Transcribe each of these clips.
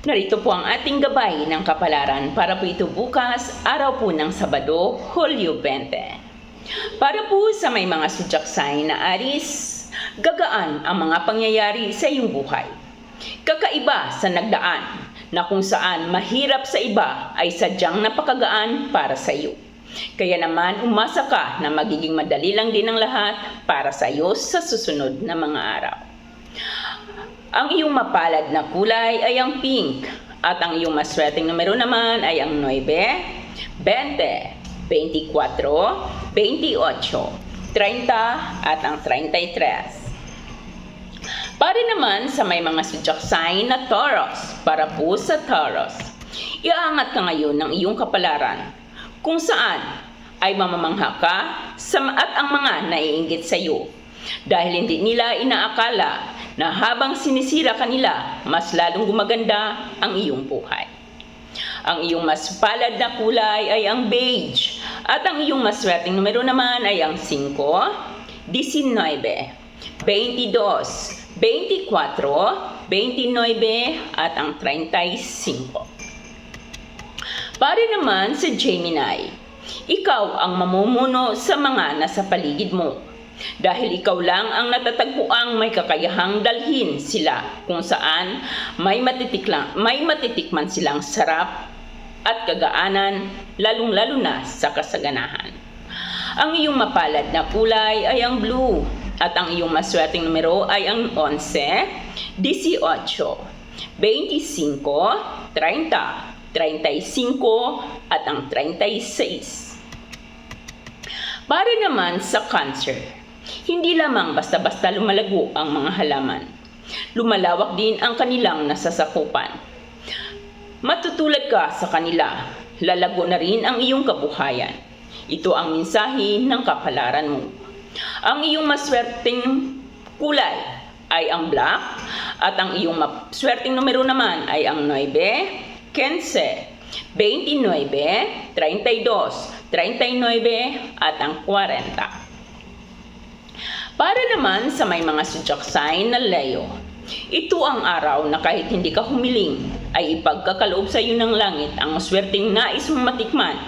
Narito po ang ating gabay ng kapalaran para po ito bukas, araw po ng Sabado, Hulyo 20. Para po sa may mga sudyak sign na aris, gagaan ang mga pangyayari sa iyong buhay. Kakaiba sa nagdaan na kung saan mahirap sa iba ay sadyang napakagaan para sa iyo. Kaya naman umasa ka na magiging madali lang din ang lahat para sa iyo sa susunod na mga araw. Ang iyong mapalad na kulay ay ang pink at ang iyong maswerteng numero naman ay ang 9, 20, 24, 28, 30 at ang 33. Para naman sa may mga sudyak sign na Taurus, para po sa Taurus. Iaangat ka ngayon ng iyong kapalaran kung saan ay mamamangha ka sa at ang mga naiinggit sa iyo dahil hindi nila inaakala na habang sinisira kanila, mas lalong gumaganda ang iyong buhay. Ang iyong mas palad na kulay ay ang beige at ang iyong maswerteng numero naman ay ang 5, 19, 22, 24, 29 at ang 35. Para naman sa Gemini, ikaw ang mamumuno sa mga nasa paligid mo. Dahil ikaw lang ang natatagpuang may kakayahang dalhin sila kung saan may matitiklang, may matitikman silang sarap at kagaanan, lalong-lalo na sa kasaganahan. Ang iyong mapalad na kulay ay ang blue at ang iyong maswerteng numero ay ang 11, 18, 25, 30, 35 at ang 36. Para naman sa cancer, hindi lamang basta-basta lumalago ang mga halaman. Lumalawak din ang kanilang nasasakupan. Matutulad ka sa kanila, lalago na rin ang iyong kabuhayan. Ito ang mensahe ng kapalaran mo. Ang iyong maswerteng kulay ay ang black at ang iyong maswerteng numero naman ay ang 9, 15, 29, 32, 39 at ang 40. Para naman sa may mga sudyak sign na Leo, ito ang araw na kahit hindi ka humiling, ay ipagkakaloob sa iyo ng langit ang swerteng nais mong matikman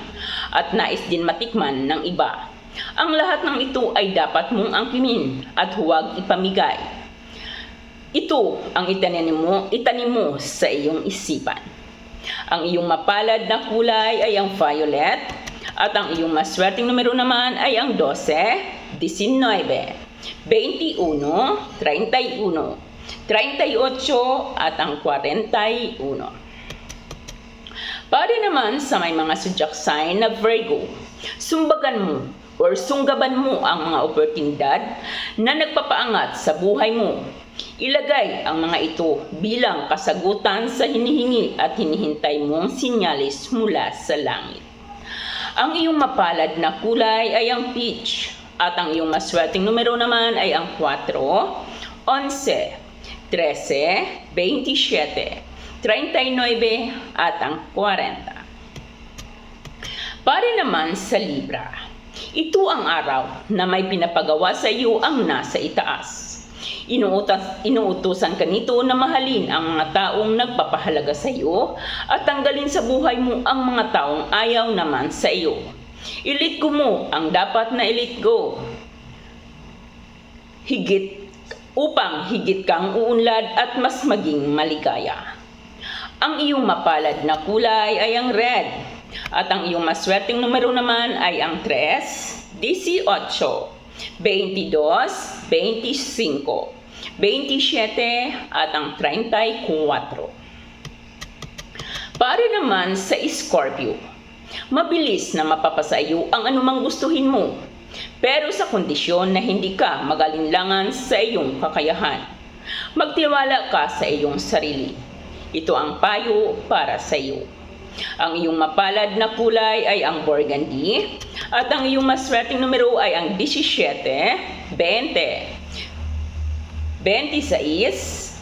at nais din matikman ng iba. Ang lahat ng ito ay dapat mong angkimin at huwag ipamigay. Ito ang itanim mo, itanim mo sa iyong isipan. Ang iyong mapalad na kulay ay ang violet at ang iyong maswerteng numero naman ay ang 12, 19, 21, 31, 38 at ang 41. Para naman sa may mga sudyak sign na Virgo, sumbagan mo or sunggaban mo ang mga oportunidad na nagpapaangat sa buhay mo. Ilagay ang mga ito bilang kasagutan sa hinihingi at hinihintay mong sinyalis mula sa langit. Ang iyong mapalad na kulay ay ang peach at ang iyong maswerteng numero naman ay ang 4, 11, 13, 27, 39 at ang 40. Para naman sa Libra, ito ang araw na may pinapagawa sa iyo ang nasa itaas. Inuutas, inuutusan ka nito na mahalin ang mga taong nagpapahalaga sa iyo at tanggalin sa buhay mo ang mga taong ayaw naman sa iyo. Ilit ko mo ang dapat na ilit go. Higit upang higit kang uunlad at mas maging maligaya. Ang iyong mapalad na kulay ay ang red at ang iyong maswerteng numero naman ay ang 3, 18, 22, 25, 27 at ang 34. Para naman sa Scorpio, mabilis na mapapasayo ang anumang gustuhin mo, pero sa kondisyon na hindi ka magalinlangan sa iyong kakayahan. Magtiwala ka sa iyong sarili. Ito ang payo para sa iyo. Ang iyong mapalad na kulay ay ang burgundy at ang iyong maswerteng numero ay ang 17, 20, 26,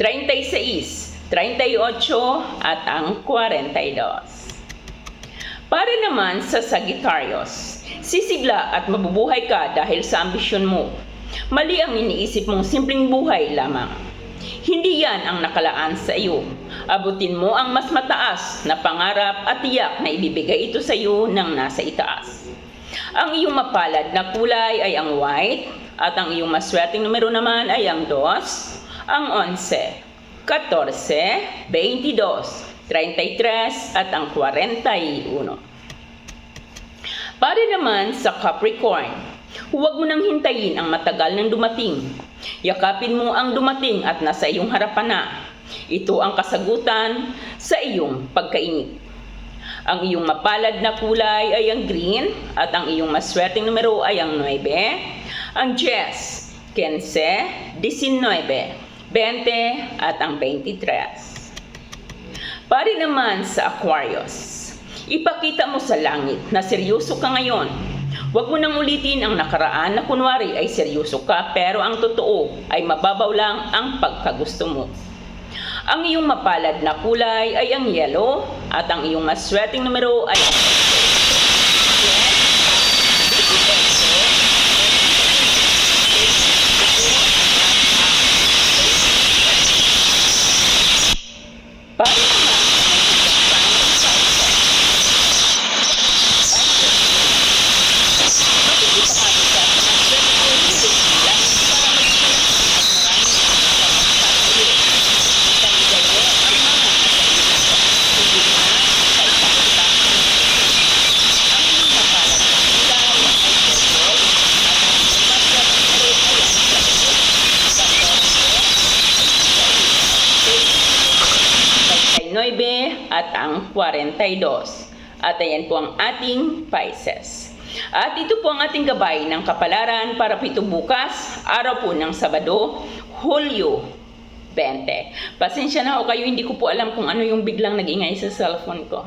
36, 38 at ang 42. Para naman sa Sagittarius, sisigla at mabubuhay ka dahil sa ambisyon mo. Mali ang iniisip mong simpleng buhay lamang. Hindi yan ang nakalaan sa iyo. Abutin mo ang mas mataas na pangarap at tiyak na ibibigay ito sa iyo ng nasa itaas. Ang iyong mapalad na kulay ay ang white at ang iyong maswerteng numero naman ay ang 2, ang 11, 14, 22, 33 at ang 41. Para naman sa Capricorn, huwag mo nang hintayin ang matagal ng dumating. Yakapin mo ang dumating at nasa iyong harapan na. Ito ang kasagutan sa iyong pagkainip. Ang iyong mapalad na kulay ay ang green at ang iyong maswerteng numero ay ang 9, ang 10, 15, 19, 20 at ang 23. Pari naman sa Aquarius, ipakita mo sa langit na seryoso ka ngayon. Huwag mo nang ulitin ang nakaraan na kunwari ay seryoso ka pero ang totoo ay mababaw lang ang pagkagusto mo. Ang iyong mapalad na kulay ay ang yellow at ang iyong maswerteng numero ay Para naman sa may Makikita ka sa maswerteng numero lang para maging at maraming Itanigay mo ang mga nasa Hindi na sa ipakita. Ang iyong mapalad na kulay ay purple at ang iyong maswerte ay ang sagot. 39 at ang 42. At ayan po ang ating Pisces. At ito po ang ating gabay ng kapalaran para po ito bukas, araw po ng Sabado, Hulyo 20. Pasensya na ako kayo, hindi ko po alam kung ano yung biglang nag-ingay sa cellphone ko.